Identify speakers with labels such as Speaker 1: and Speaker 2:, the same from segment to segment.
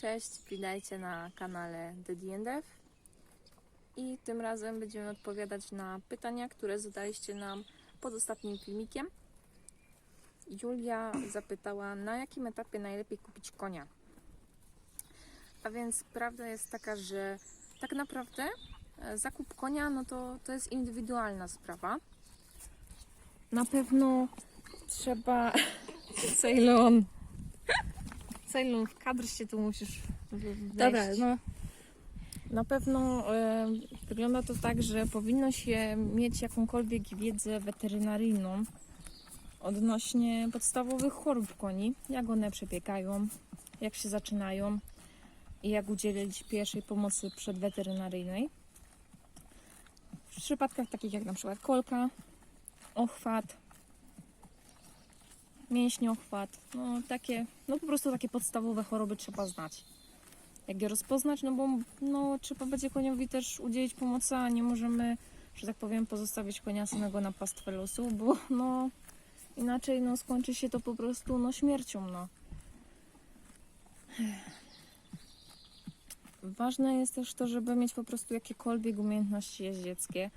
Speaker 1: Cześć, witajcie na kanale The D&F i tym razem będziemy odpowiadać na pytania, które zadaliście nam pod ostatnim filmikiem. Julia zapytała, na jakim etapie najlepiej kupić konia. A więc prawda jest taka, że tak naprawdę e, zakup konia, no to, to jest indywidualna sprawa. Na pewno trzeba... Ceylon. Ceylon, w kadr się tu musisz w-
Speaker 2: Dobra,
Speaker 1: wejść.
Speaker 2: no.
Speaker 1: Na pewno e, wygląda to tak, że powinno się mieć jakąkolwiek wiedzę weterynaryjną odnośnie podstawowych chorób koni, jak one przebiegają, jak się zaczynają i jak udzielić pierwszej pomocy przedweterynaryjnej. W przypadkach takich jak na przykład kolka, ochwat, mięśniochwat, no takie, no po prostu takie podstawowe choroby trzeba znać jak je rozpoznać, no bo no, trzeba będzie koniowi też udzielić pomocy, a nie możemy, że tak powiem, pozostawić konia samego na pastwę losu, bo no inaczej no, skończy się to po prostu no, śmiercią. No. Ważne jest też to, żeby mieć po prostu jakiekolwiek umiejętności jeździeckie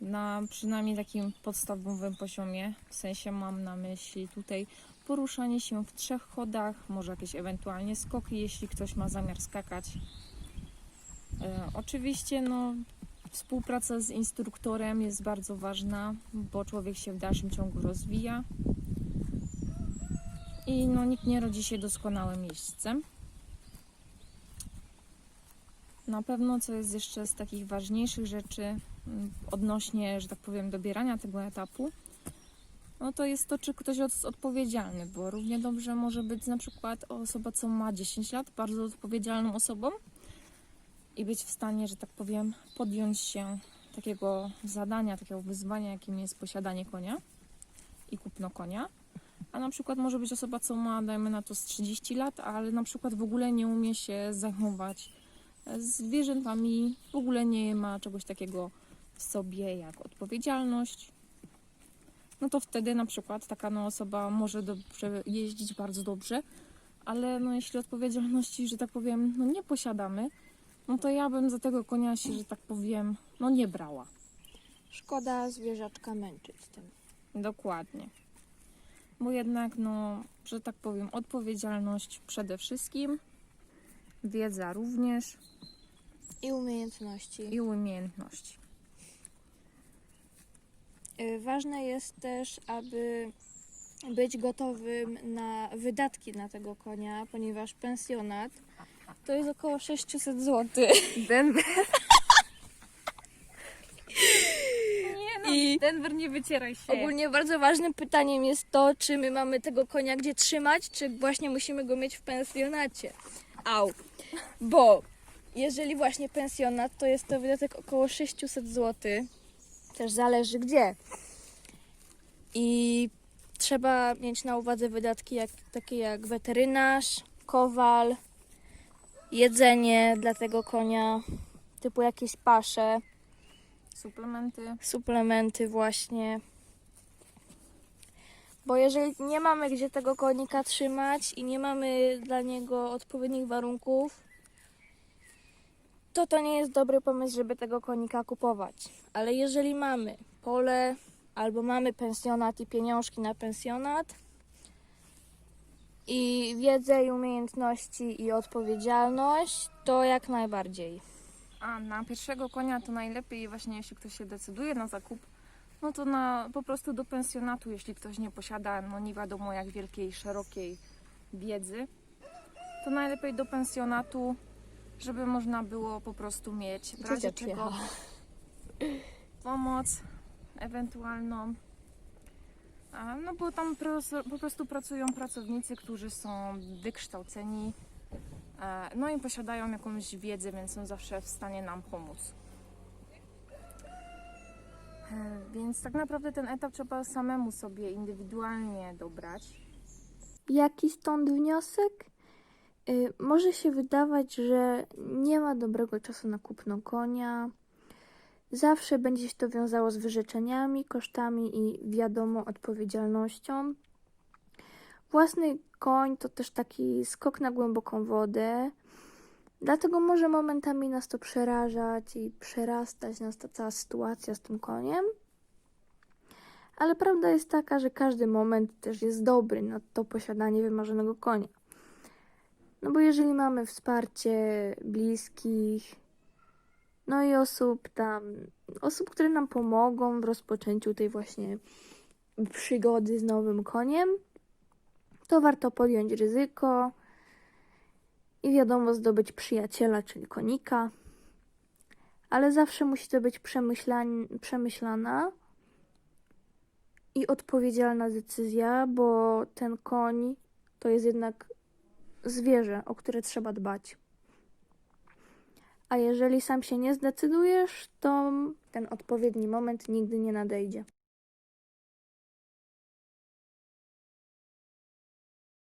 Speaker 1: na przynajmniej takim podstawowym poziomie. W sensie mam na myśli tutaj poruszanie się w trzech chodach, może jakieś ewentualnie skoki, jeśli ktoś ma zamiar skakać. E, oczywiście, no, współpraca z instruktorem jest bardzo ważna, bo człowiek się w dalszym ciągu rozwija. I no, nikt nie rodzi się doskonałym jeźdźcem. Na pewno, co jest jeszcze z takich ważniejszych rzeczy odnośnie, że tak powiem, dobierania tego etapu, no to jest to, czy ktoś jest odpowiedzialny, bo równie dobrze może być na przykład osoba, co ma 10 lat, bardzo odpowiedzialną osobą i być w stanie, że tak powiem, podjąć się takiego zadania, takiego wyzwania, jakim jest posiadanie konia i kupno konia. A na przykład może być osoba, co ma, dajmy na to, z 30 lat, ale na przykład w ogóle nie umie się zajmować zwierzętami, w ogóle nie ma czegoś takiego w sobie jak odpowiedzialność, no to wtedy na przykład taka no, osoba może dobrze jeździć bardzo dobrze, ale no, jeśli odpowiedzialności, że tak powiem, no, nie posiadamy, no to ja bym za tego konia się, że tak powiem, no nie brała.
Speaker 2: Szkoda zwierzaczka męczyć tym.
Speaker 1: Dokładnie. Bo jednak, no, że tak powiem, odpowiedzialność przede wszystkim, wiedza również
Speaker 2: I umiejętności.
Speaker 1: i umiejętności.
Speaker 2: Y, Ważne jest też, aby być gotowym na wydatki na tego konia, ponieważ pensjonat to jest około 600 zł.
Speaker 1: Denver. nie no,
Speaker 2: I-
Speaker 1: Denver nie wycieraj się.
Speaker 2: Ogólnie bardzo ważnym pytaniem jest to, czy my mamy tego konia gdzie trzymać, czy właśnie musimy go mieć w pensjonacie. Au. Bo jeżeli właśnie pensjonat, to jest to wydatek około 600 zł. Też zależy gdzie. I trzeba mieć na uwadze wydatki jak, takie jak weterynarz, kowal, jedzenie dla tego konia, typu jakieś pasze,
Speaker 1: Suplementy.
Speaker 2: suplementy właśnie. Bo jeżeli nie mamy gdzie tego konika trzymać i nie mamy dla niego odpowiednich warunków, to to nie jest dobry pomysł, żeby tego konika kupować. Ale jeżeli mamy pole albo mamy pensjonat i pieniążki na pensjonat i wiedzę i umiejętności i odpowiedzialność, to jak najbardziej.
Speaker 1: A na pierwszego konia to najlepiej właśnie jeśli ktoś się decyduje na zakup, no to na, po prostu do pensjonatu, jeśli ktoś nie posiada, no nie wiadomo jak wielkiej, szerokiej wiedzy, to najlepiej do pensjonatu, żeby można było po prostu mieć w razie czego pomoc ewentualną. No bo tam po prostu pracują pracownicy, którzy są wykształceni, e, no i posiadają jakąś wiedzę, więc są zawsze w stanie nam pomóc. E, Więc tak naprawdę ten etap trzeba samemu sobie indywidualnie dobrać.
Speaker 3: Jaki stąd wniosek? Y, Może się wydawać, że nie ma dobrego czasu na kupno konia. Zawsze będzie się to wiązało z wyrzeczeniami, kosztami i wiadomo odpowiedzialnością. Własny koń to też taki skok na głęboką wodę.
Speaker 2: Dlatego może momentami nas to przerażać i przerastać nas ta cała sytuacja z tym koniem. Ale prawda jest taka, że każdy moment też jest dobry na to posiadanie wymarzonego konia. No bo jeżeli mamy wsparcie bliskich, no i osób tam, osób, które nam pomogą w rozpoczęciu tej właśnie przygody z nowym koniem, to warto podjąć ryzyko i wiadomo zdobyć przyjaciela, czyli konika. Ale zawsze musi to być przemyślana i odpowiedzialna decyzja, bo ten koń to jest jednak zwierzę, o które trzeba dbać. A jeżeli sam się nie zdecydujesz, to ten odpowiedni moment nigdy nie nadejdzie.